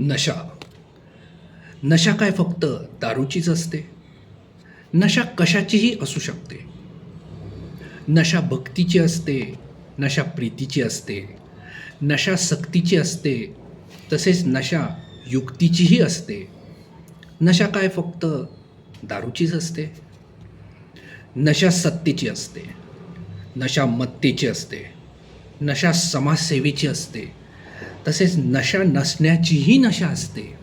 नशा. नशा काय फक्त दारूचीच असते? नशा कशाचीही असू शकते. नशा भक्तीची असते नशा प्रीतीची असते नशा सक्तीची असते तसेच नशा युक्तीचीही असते. नशा काय फक्त दारूचीच असते? नशा सत्तेची असते. नशा मत्तेची असते. नशा समाजसेवेची असते. तसेच नशा नसण्याचीही नशा असते.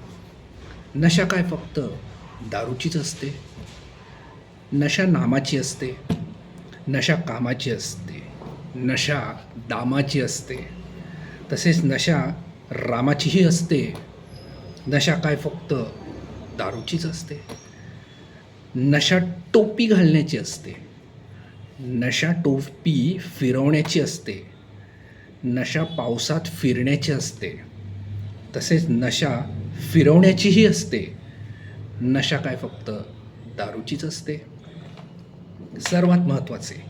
नशा काय फक्त? दारूचीच असते. नशा नामाची असते. नशा कामाची असते. नशा दामाची असते. तसेच नशा रामाचीही असते. नशा काय फक्त? दारूचीच असते. नशा टोपी घालण्याची असते. नशा टोपी फिरवण्याची असते. नशा पावसात फिरण्याची असते. तसेच नशा फिरवण्याचीही असते. नशा काय फक्त दारूचीच असते? सर्वात महत्त्वाचे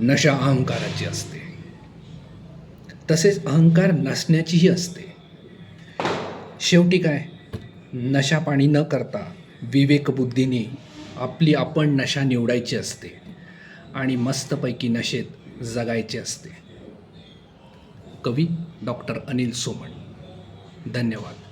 नशा अहंकाराची असते. तसेच अहंकार नसण्याचीही असते. शेवटी काय? नशा पाणी न करता विवेकबुद्धीने आपली आपण नशा निवडायची असते आणि मस्तपैकी नशेत जगायचे असते. कवी डॉक्टर अनिल सोमण. धन्यवाद.